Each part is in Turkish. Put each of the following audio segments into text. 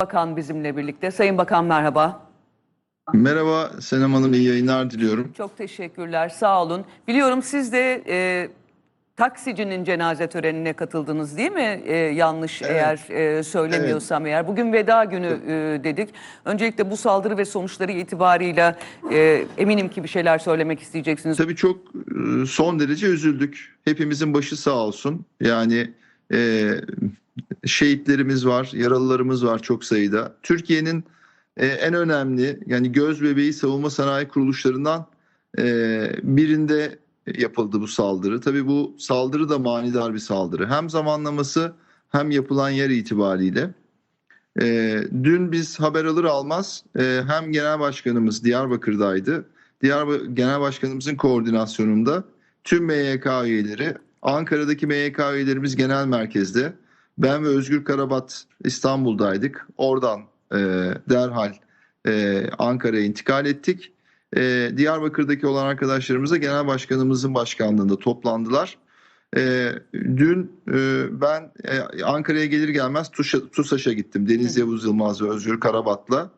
Bakan bizimle birlikte. Sayın Bakan merhaba. Merhaba Senem Hanım, iyi yayınlar diliyorum. Çok teşekkürler, sağ olun. Biliyorum siz de e, taksicinin cenaze törenine katıldınız değil mi? E, yanlış eğer e, söylemiyorsam eğer. Bugün veda günü e, dedik. Öncelikle bu saldırı ve sonuçları itibarıyla e, eminim ki bir şeyler söylemek isteyeceksiniz. Tabii çok e, son derece üzüldük. Hepimizin başı sağ olsun. Yani e, şehitlerimiz var, yaralılarımız var çok sayıda. Türkiye'nin e, en önemli yani göz bebeği savunma sanayi kuruluşlarından e, birinde yapıldı bu saldırı. Tabii bu saldırı da manidar bir saldırı. Hem zamanlaması hem yapılan yer itibariyle. E, dün biz haber alır almaz e, hem genel başkanımız Diyarbakır'daydı. Diyarbakır Genel Başkanımızın koordinasyonunda tüm MYK üyeleri, Ankara'daki MYK üyelerimiz genel merkezde, ben ve Özgür Karabat İstanbul'daydık. Oradan e, derhal e, Ankara'ya intikal ettik. E, Diyarbakır'daki olan arkadaşlarımız da genel başkanımızın başkanlığında toplandılar. E, dün e, ben e, Ankara'ya gelir gelmez TUSAŞ'a gittim. Deniz Yavuz Yılmaz ve Özgür Karabat'la.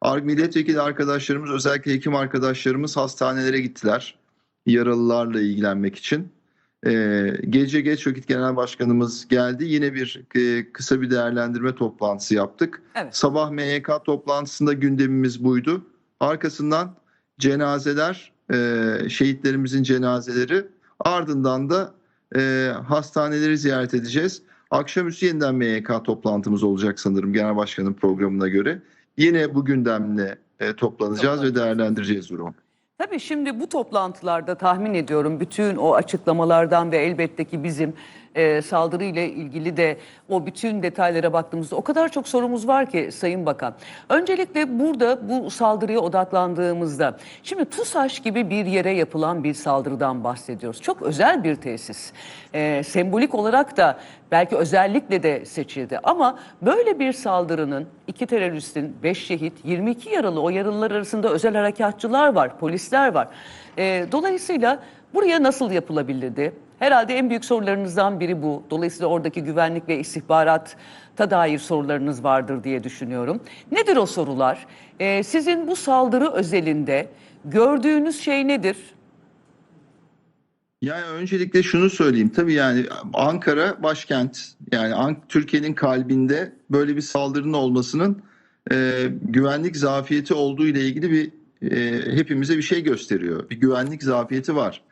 Ar- Milletvekili arkadaşlarımız özellikle hekim arkadaşlarımız hastanelere gittiler. Yaralılarla ilgilenmek için. Ee, gece geç vakit genel başkanımız geldi. Yine bir e, kısa bir değerlendirme toplantısı yaptık. Evet. Sabah MYK toplantısında gündemimiz buydu. Arkasından cenazeler, e, şehitlerimizin cenazeleri ardından da e, hastaneleri ziyaret edeceğiz. Akşamüstü yeniden MYK toplantımız olacak sanırım genel başkanın programına göre. Yine bu gündemle e, toplanacağız ve Toplanacağız. değerlendireceğiz durumu. Tabii şimdi bu toplantılarda tahmin ediyorum bütün o açıklamalardan ve elbette ki bizim e, saldırıyla ilgili de o bütün detaylara baktığımızda o kadar çok sorumuz var ki Sayın Bakan. Öncelikle burada bu saldırıya odaklandığımızda şimdi TUSAŞ gibi bir yere yapılan bir saldırıdan bahsediyoruz. Çok özel bir tesis. E, sembolik olarak da belki özellikle de seçildi ama böyle bir saldırının iki teröristin, beş şehit, 22 yaralı o yaralılar arasında özel harekatçılar var, polisler var. E, dolayısıyla buraya nasıl yapılabilirdi? Herhalde en büyük sorularınızdan biri bu. Dolayısıyla oradaki güvenlik ve istihbarata dair sorularınız vardır diye düşünüyorum. Nedir o sorular? E, sizin bu saldırı özelinde gördüğünüz şey nedir? Yani öncelikle şunu söyleyeyim. Tabii yani Ankara başkent yani An- Türkiye'nin kalbinde böyle bir saldırının olmasının e, güvenlik zafiyeti olduğu ile ilgili bir e, hepimize bir şey gösteriyor. Bir güvenlik zafiyeti var.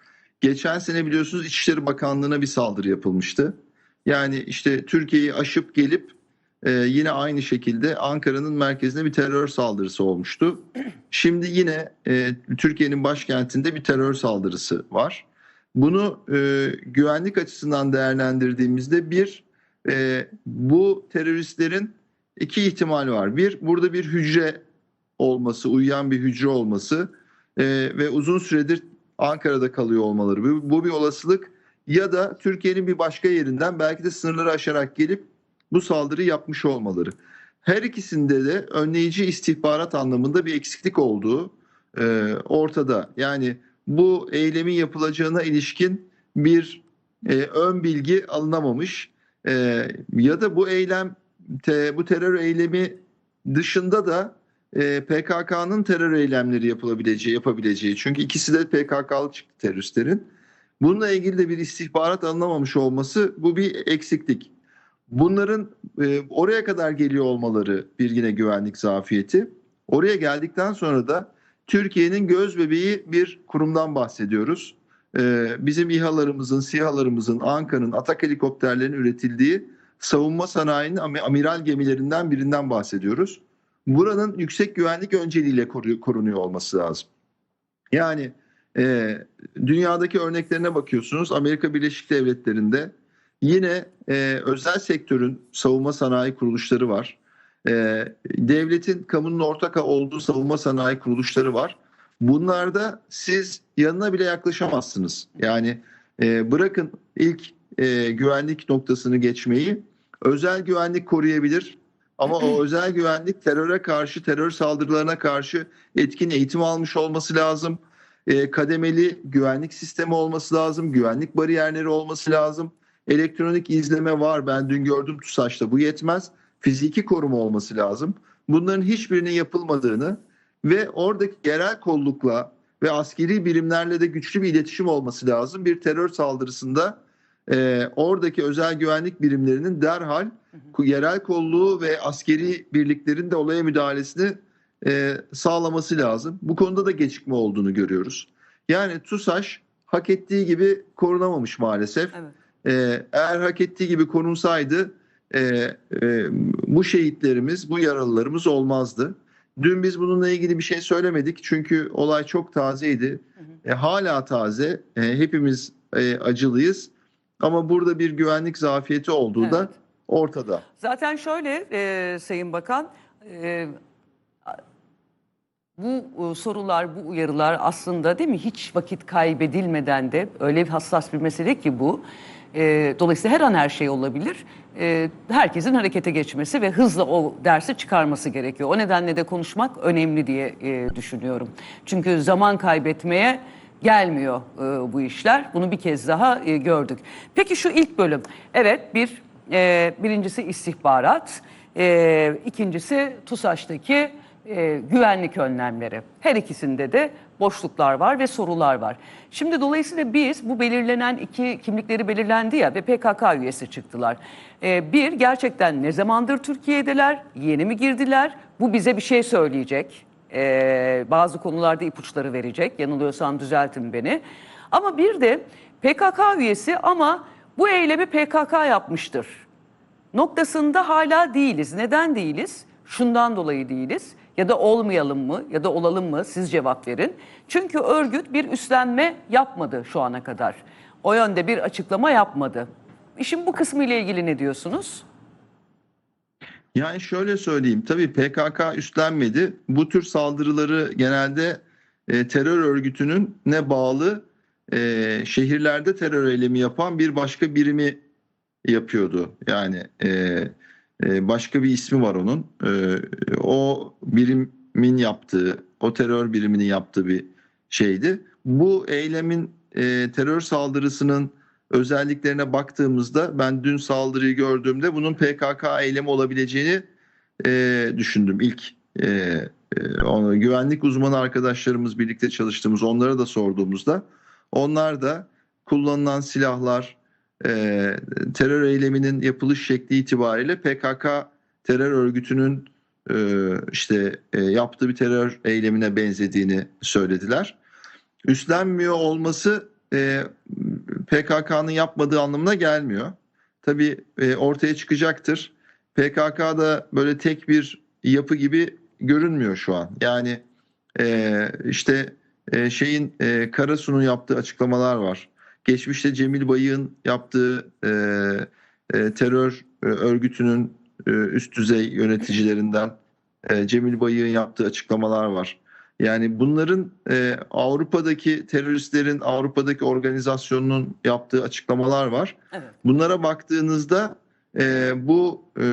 Geçen sene biliyorsunuz İçişleri Bakanlığı'na bir saldırı yapılmıştı. Yani işte Türkiye'yi aşıp gelip e, yine aynı şekilde Ankara'nın merkezine bir terör saldırısı olmuştu. Şimdi yine e, Türkiye'nin başkentinde bir terör saldırısı var. Bunu e, güvenlik açısından değerlendirdiğimizde bir e, bu teröristlerin iki ihtimal var. Bir burada bir hücre olması, uyuyan bir hücre olması e, ve uzun süredir Ankara'da kalıyor olmaları. Bu, bu bir olasılık. Ya da Türkiye'nin bir başka yerinden belki de sınırları aşarak gelip bu saldırıyı yapmış olmaları. Her ikisinde de önleyici istihbarat anlamında bir eksiklik olduğu e, ortada. Yani bu eylemin yapılacağına ilişkin bir e, ön bilgi alınamamış E, ya da bu eylem te- bu terör eylemi dışında da e, PKK'nın terör eylemleri yapılabileceği yapabileceği çünkü ikisi de PKK'lı çıktı teröristlerin. Bununla ilgili de bir istihbarat alınamamış olması bu bir eksiklik. Bunların e, oraya kadar geliyor olmaları bir yine güvenlik zafiyeti. Oraya geldikten sonra da Türkiye'nin göz bebeği bir kurumdan bahsediyoruz. Ee, bizim İHA'larımızın, SİHA'larımızın, Ankara'nın, Atak helikopterlerinin üretildiği savunma sanayinin ami- amiral gemilerinden birinden bahsediyoruz. Buranın yüksek güvenlik önceliğiyle koru- korunuyor olması lazım. Yani e, dünyadaki örneklerine bakıyorsunuz. Amerika Birleşik Devletleri'nde yine e, özel sektörün savunma sanayi kuruluşları var. E, devletin kamunun ortak olduğu savunma sanayi kuruluşları var. Bunlarda siz yanına bile yaklaşamazsınız. Yani e, bırakın ilk e, güvenlik noktasını geçmeyi özel güvenlik koruyabilir. Ama o özel güvenlik teröre karşı, terör saldırılarına karşı etkin eğitim almış olması lazım. E, kademeli güvenlik sistemi olması lazım. Güvenlik bariyerleri olması lazım. Elektronik izleme var. Ben dün gördüm TUSAŞ'ta. Bu yetmez fiziki koruma olması lazım. Bunların hiçbirinin yapılmadığını ve oradaki yerel kollukla ve askeri birimlerle de güçlü bir iletişim olması lazım. Bir terör saldırısında e, oradaki özel güvenlik birimlerinin derhal yerel kolluğu ve askeri birliklerin de olaya müdahalesini e, sağlaması lazım. Bu konuda da gecikme olduğunu görüyoruz. Yani TUSAŞ hak ettiği gibi korunamamış maalesef. Evet. Ee, eğer hak ettiği gibi korunsaydı e, e, bu şehitlerimiz, bu yaralılarımız olmazdı. Dün biz bununla ilgili bir şey söylemedik çünkü olay çok tazeydi. E, hala taze, E, hepimiz e, acılıyız. Ama burada bir güvenlik zafiyeti olduğu da Evet. ortada. Zaten şöyle e, Sayın Bakan, e, bu e, sorular, bu uyarılar aslında değil mi hiç vakit kaybedilmeden de öyle hassas bir mesele ki bu. E, dolayısıyla her an her şey olabilir. E, herkesin harekete geçmesi ve hızla o dersi çıkarması gerekiyor. O nedenle de konuşmak önemli diye e, düşünüyorum. Çünkü zaman kaybetmeye gelmiyor e, bu işler. Bunu bir kez daha e, gördük. Peki şu ilk bölüm. Evet bir e, birincisi istihbarat, e, ikincisi TUSAŞ'taki e, güvenlik önlemleri. Her ikisinde de boşluklar var ve sorular var. Şimdi dolayısıyla biz bu belirlenen iki kimlikleri belirlendi ya ve PKK üyesi çıktılar. E, bir gerçekten ne zamandır Türkiye'deler, yeni mi girdiler? Bu bize bir şey söyleyecek. Ee, bazı konularda ipuçları verecek. Yanılıyorsam düzeltin beni. Ama bir de PKK üyesi ama bu eylemi PKK yapmıştır. Noktasında hala değiliz. Neden değiliz? Şundan dolayı değiliz. Ya da olmayalım mı ya da olalım mı siz cevap verin. Çünkü örgüt bir üstlenme yapmadı şu ana kadar. O yönde bir açıklama yapmadı. İşin bu kısmı ile ilgili ne diyorsunuz? Yani şöyle söyleyeyim, tabii PKK üstlenmedi. Bu tür saldırıları genelde e, terör örgütünün ne bağlı e, şehirlerde terör eylemi yapan bir başka birimi yapıyordu. Yani e, e, başka bir ismi var onun. E, o birimin yaptığı, o terör biriminin yaptığı bir şeydi. Bu eylemin e, terör saldırısının özelliklerine baktığımızda ben dün saldırıyı gördüğümde bunun PKK eylemi olabileceğini e, düşündüm ilk. E, e, onu, güvenlik uzmanı arkadaşlarımız birlikte çalıştığımız onlara da sorduğumuzda onlar da kullanılan silahlar e, terör eyleminin yapılış şekli itibariyle PKK terör örgütünün e, işte e, yaptığı bir terör eylemine benzediğini söylediler. Üstlenmiyor olması e, PKK'nın yapmadığı anlamına gelmiyor. Tabii e, ortaya çıkacaktır. PKK'da böyle tek bir yapı gibi görünmüyor şu an. Yani e, işte e, şeyin e, Karasu'nun yaptığı açıklamalar var. Geçmişte Cemil Bayık'ın yaptığı e, e, terör e, örgütünün e, üst düzey yöneticilerinden e, Cemil Bayık'ın yaptığı açıklamalar var. Yani bunların e, Avrupa'daki teröristlerin Avrupa'daki organizasyonunun yaptığı açıklamalar var. Evet. Bunlara baktığınızda e, bu e,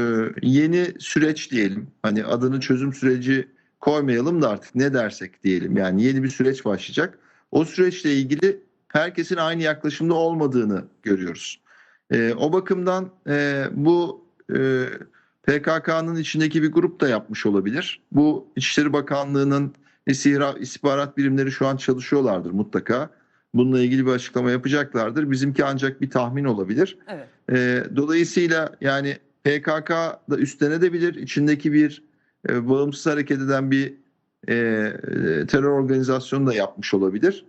yeni süreç diyelim. Hani adını çözüm süreci koymayalım da artık ne dersek diyelim. Yani yeni bir süreç başlayacak. O süreçle ilgili herkesin aynı yaklaşımda olmadığını görüyoruz. E, o bakımdan e, bu e, PKK'nın içindeki bir grup da yapmış olabilir. Bu İçişleri Bakanlığı'nın istihbarat birimleri şu an çalışıyorlardır mutlaka. Bununla ilgili bir açıklama yapacaklardır. Bizimki ancak bir tahmin olabilir. Evet. E, dolayısıyla yani PKK da üstlenebilir. İçindeki bir e, bağımsız hareket eden bir e, terör organizasyonu da yapmış olabilir.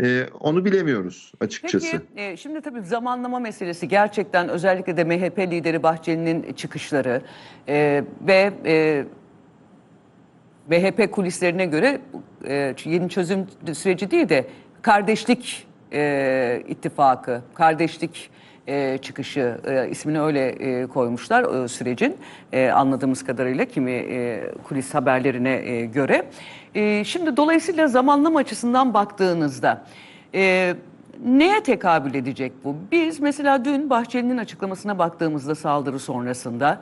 E, onu bilemiyoruz açıkçası. Peki e, şimdi tabii zamanlama meselesi gerçekten özellikle de MHP lideri Bahçeli'nin çıkışları e, ve e, MHP kulislerine göre e, yeni çözüm süreci değil de kardeşlik e, ittifakı, kardeşlik e, çıkışı e, ismini öyle e, koymuşlar e, sürecin e, anladığımız kadarıyla kimi e, kulis haberlerine e, göre. E, şimdi dolayısıyla zamanlama açısından baktığınızda e, neye tekabül edecek bu? Biz mesela dün Bahçeli'nin açıklamasına baktığımızda saldırı sonrasında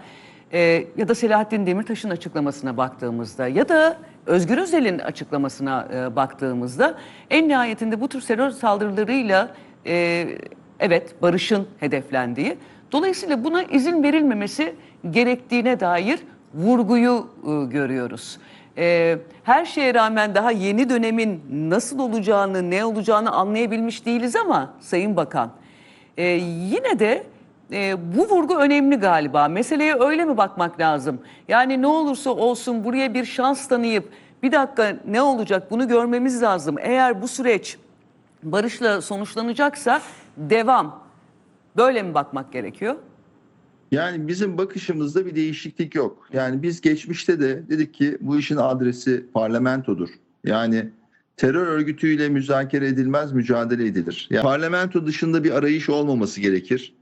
e, ya da Selahattin Demirtaş'ın açıklamasına baktığımızda ya da Özgür Özel'in açıklamasına e, baktığımızda en nihayetinde bu tür terör saldırılarıyla e, evet barışın hedeflendiği. Dolayısıyla buna izin verilmemesi gerektiğine dair vurguyu e, görüyoruz. E, her şeye rağmen daha yeni dönemin nasıl olacağını, ne olacağını anlayabilmiş değiliz ama Sayın Bakan e, yine de e, bu vurgu önemli galiba. Meseleye öyle mi bakmak lazım? Yani ne olursa olsun buraya bir şans tanıyıp bir dakika ne olacak bunu görmemiz lazım. Eğer bu süreç barışla sonuçlanacaksa devam. Böyle mi bakmak gerekiyor? Yani bizim bakışımızda bir değişiklik yok. Yani biz geçmişte de dedik ki bu işin adresi parlamentodur. Yani terör örgütüyle müzakere edilmez, mücadele edilir. Yani parlamento dışında bir arayış olmaması gerekir.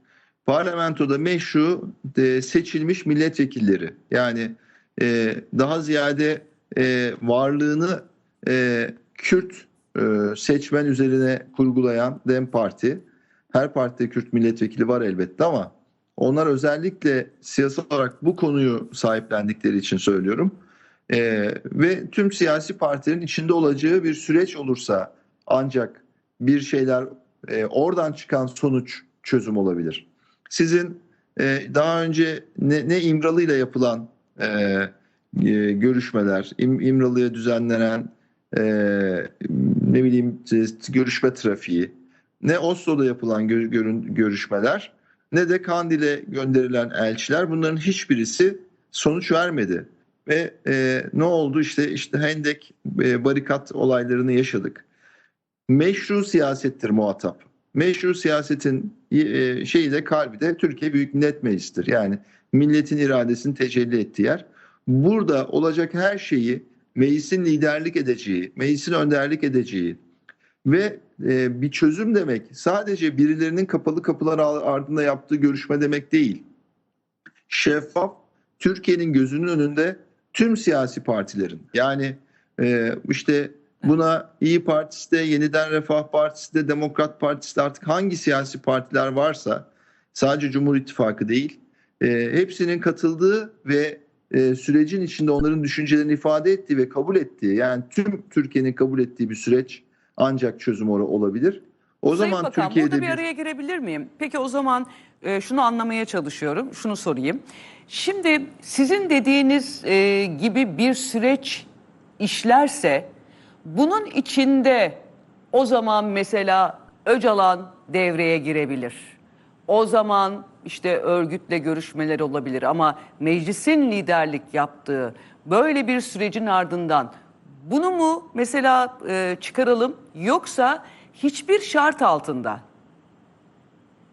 Parlamentoda meşru e, seçilmiş milletvekilleri yani e, daha ziyade e, varlığını e, Kürt e, seçmen üzerine kurgulayan DEM Parti. Her partide Kürt milletvekili var elbette ama onlar özellikle siyasal olarak bu konuyu sahiplendikleri için söylüyorum. Ee, ve tüm siyasi partilerin içinde olacağı bir süreç olursa ancak bir şeyler e, oradan çıkan sonuç çözüm olabilir. Sizin e, daha önce ne, ne İmralı ile yapılan e, e, görüşmeler, İm, İmralı'ya düzenlenen e, ne bileyim görüşme trafiği, ne Oslo'da yapılan gör, görün, görüşmeler ne de Kandil'e gönderilen elçiler bunların hiçbirisi sonuç vermedi. Ve e, ne oldu işte işte Hendek e, barikat olaylarını yaşadık. Meşru siyasettir muhatap. Meşru siyasetin e, şeyi de kalbi de Türkiye Büyük Millet Meclisi'dir. Yani milletin iradesini tecelli ettiği yer. Burada olacak her şeyi meclisin liderlik edeceği, meclisin önderlik edeceği, ve e, bir çözüm demek sadece birilerinin kapalı kapılar ardında yaptığı görüşme demek değil. Şeffaf, Türkiye'nin gözünün önünde tüm siyasi partilerin yani e, işte buna İyi Partisi de, Yeniden Refah Partisi de, Demokrat Partisi de artık hangi siyasi partiler varsa sadece Cumhur İttifakı değil e, hepsinin katıldığı ve e, sürecin içinde onların düşüncelerini ifade ettiği ve kabul ettiği yani tüm Türkiye'nin kabul ettiği bir süreç ancak çözüm or- olabilir. O Sayın zaman Bakan, Türkiye'de burada bir bir- araya girebilir miyim? Peki o zaman e, şunu anlamaya çalışıyorum, şunu sorayım. Şimdi sizin dediğiniz e, gibi bir süreç işlerse bunun içinde o zaman mesela Öcalan devreye girebilir. O zaman işte örgütle görüşmeler olabilir ama meclisin liderlik yaptığı böyle bir sürecin ardından bunu mu mesela e, çıkaralım yoksa hiçbir şart altında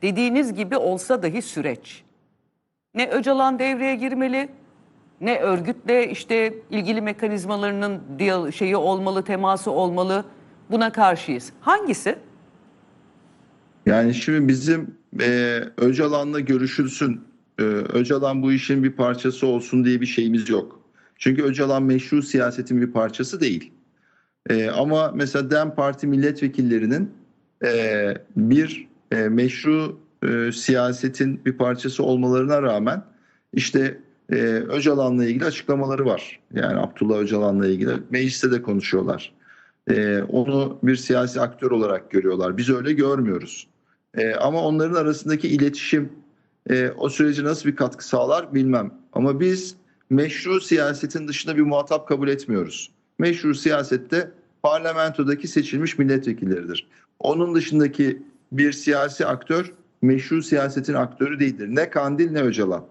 dediğiniz gibi olsa dahi süreç ne Öcalan devreye girmeli ne örgütle işte ilgili mekanizmalarının şeyi olmalı, teması olmalı. Buna karşıyız. Hangisi? Yani şimdi bizim e, Öcalan'la görüşülsün, e, Öcalan bu işin bir parçası olsun diye bir şeyimiz yok. Çünkü Öcalan meşru siyasetin bir parçası değil. E, ama mesela DEM Parti milletvekillerinin e, bir e, meşru e, siyasetin bir parçası olmalarına rağmen işte e, Öcalan'la ilgili açıklamaları var. Yani Abdullah Öcalan'la ilgili mecliste de konuşuyorlar. E, onu bir siyasi aktör olarak görüyorlar. Biz öyle görmüyoruz. E, ama onların arasındaki iletişim e, o sürece nasıl bir katkı sağlar bilmem. Ama biz meşru siyasetin dışında bir muhatap kabul etmiyoruz. Meşru siyasette parlamentodaki seçilmiş milletvekilleridir. Onun dışındaki bir siyasi aktör meşru siyasetin aktörü değildir. Ne Kandil ne Öcalan.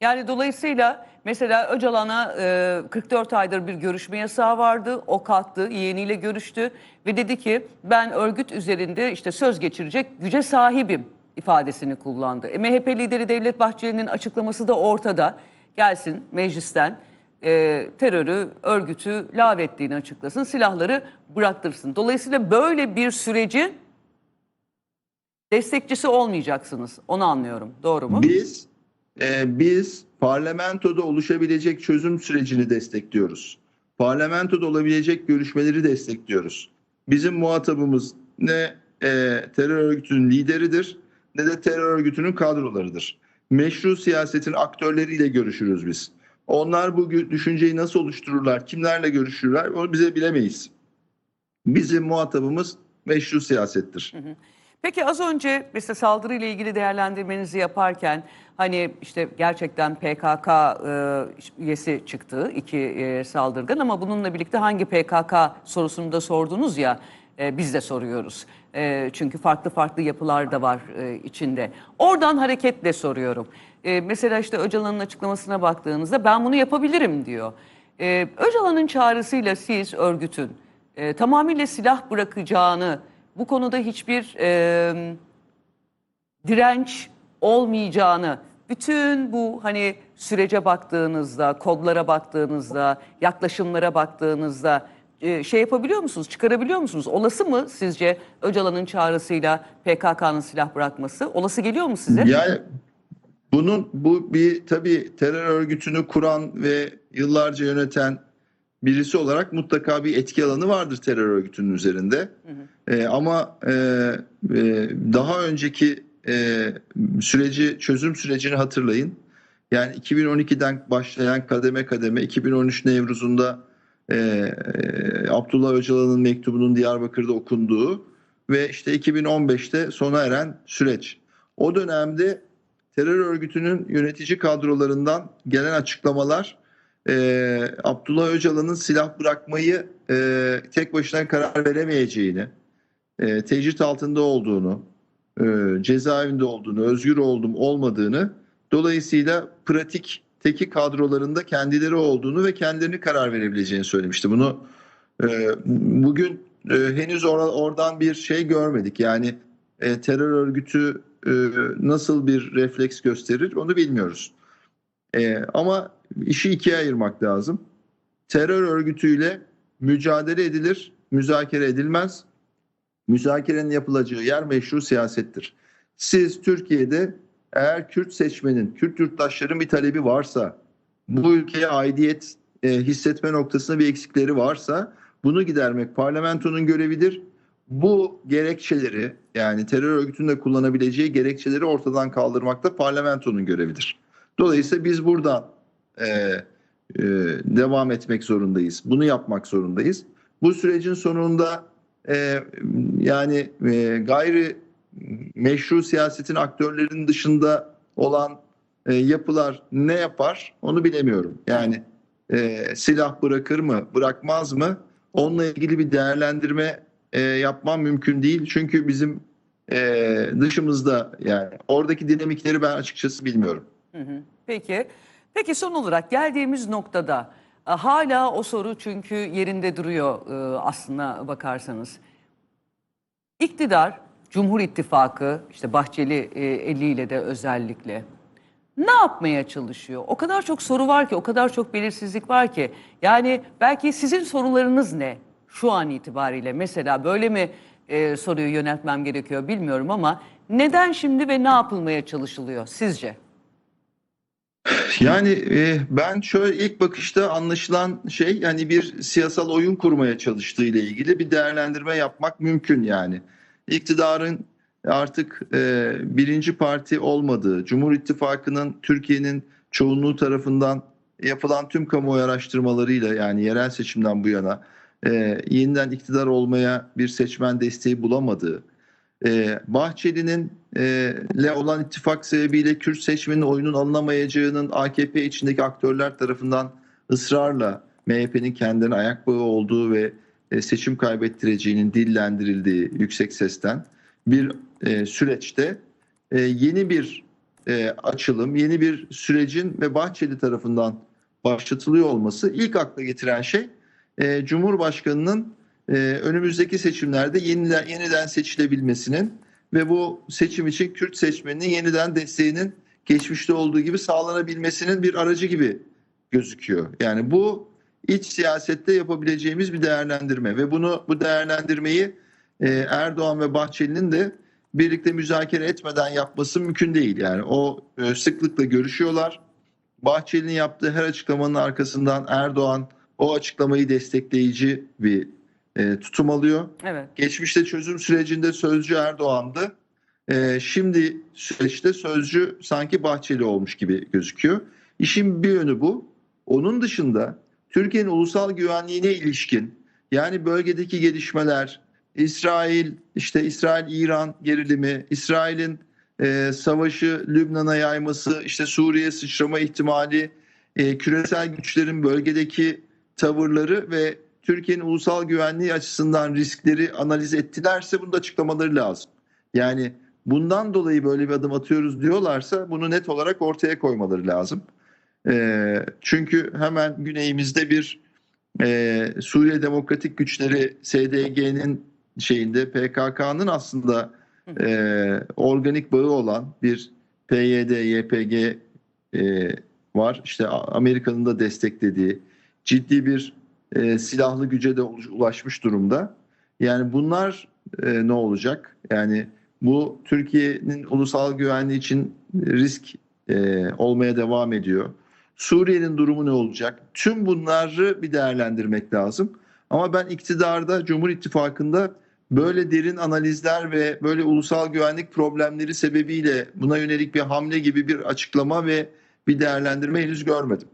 Yani dolayısıyla mesela Öcalan'a e, 44 aydır bir görüşme yasağı vardı. O kalktı, yeğeniyle görüştü ve dedi ki ben örgüt üzerinde işte söz geçirecek güce sahibim ifadesini kullandı. E, MHP lideri Devlet Bahçeli'nin açıklaması da ortada. Gelsin meclisten e, terörü, örgütü lağvettiğini açıklasın, silahları bıraktırsın. Dolayısıyla böyle bir süreci destekçisi olmayacaksınız. Onu anlıyorum. Doğru mu? Biz e, biz parlamentoda oluşabilecek çözüm sürecini destekliyoruz. Parlamentoda olabilecek görüşmeleri destekliyoruz. Bizim muhatabımız ne e, terör örgütünün lideridir ne de terör örgütünün kadrolarıdır. Meşru siyasetin aktörleriyle görüşürüz biz. Onlar bu düşünceyi nasıl oluştururlar, kimlerle görüşürler onu bize bilemeyiz. Bizim muhatabımız meşru siyasettir. Peki az önce mesela saldırıyla ilgili değerlendirmenizi yaparken hani işte gerçekten PKK e, üyesi çıktı iki e, saldırgan ama bununla birlikte hangi PKK sorusunu da sordunuz ya e, biz de soruyoruz. E, çünkü farklı farklı yapılar da var içinde. Oradan hareketle soruyorum. Mesela işte Öcalan'ın açıklamasına baktığınızda ben bunu yapabilirim diyor. Öcalan'ın çağrısıyla siz örgütün tamamıyla silah bırakacağını bu konuda hiçbir e, direnç olmayacağını bütün bu hani sürece baktığınızda, kodlara baktığınızda, yaklaşımlara baktığınızda e, şey yapabiliyor musunuz, çıkarabiliyor musunuz? Olası mı sizce Öcalan'ın çağrısıyla PKK'nın silah bırakması? Olası geliyor mu size? Yani bunun bu bir tabii terör örgütünü kuran ve yıllarca yöneten birisi olarak mutlaka bir etki alanı vardır terör örgütünün üzerinde. Ee, ama e, e, daha önceki e, süreci çözüm sürecini hatırlayın. Yani 2012'den başlayan kademe kademe 2013 Nevruz'unda e, e, Abdullah Öcalan'ın mektubunun Diyarbakır'da okunduğu ve işte 2015'te sona eren süreç. O dönemde terör örgütünün yönetici kadrolarından gelen açıklamalar e, Abdullah Öcalan'ın silah bırakmayı e, tek başına karar veremeyeceğini, e, tecrit altında olduğunu, e, cezaevinde olduğunu, özgür oldum olmadığını, dolayısıyla pratik teki kadrolarında kendileri olduğunu ve kendilerini karar verebileceğini söylemişti. Bunu e, bugün e, henüz or- oradan bir şey görmedik. Yani e, terör örgütü e, nasıl bir refleks gösterir onu bilmiyoruz. E, ama işi ikiye ayırmak lazım. Terör örgütüyle mücadele edilir, müzakere edilmez. Müzakerenin yapılacağı yer meşru siyasettir. Siz Türkiye'de eğer Kürt seçmenin, Kürt yurttaşların bir talebi varsa, bu ülkeye aidiyet e, hissetme noktasında bir eksikleri varsa bunu gidermek parlamentonun görevidir. Bu gerekçeleri yani terör örgütünün de kullanabileceği gerekçeleri ortadan kaldırmak da parlamentonun görevidir. Dolayısıyla biz buradan e, e, devam etmek zorundayız. Bunu yapmak zorundayız. Bu sürecin sonunda e, yani e, gayri meşru siyasetin aktörlerinin dışında olan e, yapılar ne yapar onu bilemiyorum. Yani e, silah bırakır mı bırakmaz mı onunla ilgili bir değerlendirme e, yapmam mümkün değil. Çünkü bizim e, dışımızda yani oradaki dinamikleri ben açıkçası bilmiyorum. Peki. Peki son olarak geldiğimiz noktada e, hala o soru çünkü yerinde duruyor e, aslına bakarsanız. İktidar, Cumhur İttifakı, işte Bahçeli e, eliyle de özellikle ne yapmaya çalışıyor? O kadar çok soru var ki, o kadar çok belirsizlik var ki. Yani belki sizin sorularınız ne şu an itibariyle? Mesela böyle mi e, soruyu yöneltmem gerekiyor bilmiyorum ama neden şimdi ve ne yapılmaya çalışılıyor sizce? Yani e, ben şöyle ilk bakışta anlaşılan şey yani bir siyasal oyun kurmaya çalıştığı ile ilgili bir değerlendirme yapmak mümkün yani. İktidarın artık e, birinci parti olmadığı, Cumhur İttifakı'nın Türkiye'nin çoğunluğu tarafından yapılan tüm kamuoyu araştırmalarıyla yani yerel seçimden bu yana e, yeniden iktidar olmaya bir seçmen desteği bulamadığı, e, Bahçeli'nin e, le olan ittifak sebebiyle Kürt seçmenin oyunun alınamayacağının AKP içindeki aktörler tarafından ısrarla MHP'nin kendine ayak bağı olduğu ve e, seçim kaybettireceğinin dillendirildiği yüksek sesten bir e, süreçte e, yeni bir açılım, yeni bir sürecin ve Bahçeli tarafından başlatılıyor olması ilk akla getiren şey Cumhurbaşkanı'nın e, önümüzdeki seçimlerde yeniden, yeniden seçilebilmesinin ve bu seçim için Kürt seçmeninin yeniden desteğinin geçmişte olduğu gibi sağlanabilmesinin bir aracı gibi gözüküyor. Yani bu iç siyasette yapabileceğimiz bir değerlendirme ve bunu bu değerlendirmeyi e, Erdoğan ve Bahçeli'nin de birlikte müzakere etmeden yapması mümkün değil. Yani o e, sıklıkla görüşüyorlar. Bahçeli'nin yaptığı her açıklamanın arkasından Erdoğan o açıklamayı destekleyici bir e, tutum alıyor. Evet. Geçmişte çözüm sürecinde sözcü Erdoğan'dı. E, şimdi süreçte sözcü sanki Bahçeli olmuş gibi gözüküyor. İşin bir yönü bu. Onun dışında Türkiye'nin ulusal güvenliğine ilişkin yani bölgedeki gelişmeler İsrail, işte İsrail-İran gerilimi, İsrail'in e, savaşı Lübnan'a yayması, işte Suriye sıçrama ihtimali, e, küresel güçlerin bölgedeki tavırları ve Türkiye'nin ulusal güvenliği açısından riskleri analiz ettilerse bunu da açıklamaları lazım. Yani bundan dolayı böyle bir adım atıyoruz diyorlarsa bunu net olarak ortaya koymaları lazım. E, çünkü hemen güneyimizde bir e, Suriye Demokratik Güçleri SDG'nin şeyinde PKK'nın aslında e, organik bağı olan bir PYD, YPG e, var. İşte Amerika'nın da desteklediği ciddi bir e, silahlı güce de ulaş- ulaşmış durumda. Yani bunlar e, ne olacak? Yani bu Türkiye'nin ulusal güvenliği için risk e, olmaya devam ediyor. Suriye'nin durumu ne olacak? Tüm bunları bir değerlendirmek lazım. Ama ben iktidarda, Cumhur İttifakı'nda böyle derin analizler ve böyle ulusal güvenlik problemleri sebebiyle buna yönelik bir hamle gibi bir açıklama ve bir değerlendirme henüz görmedim.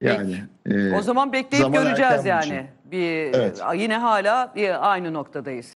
Yani e, O zaman bekleyip zaman göreceğiz yani. Bir Evet. yine hala e, aynı noktadayız.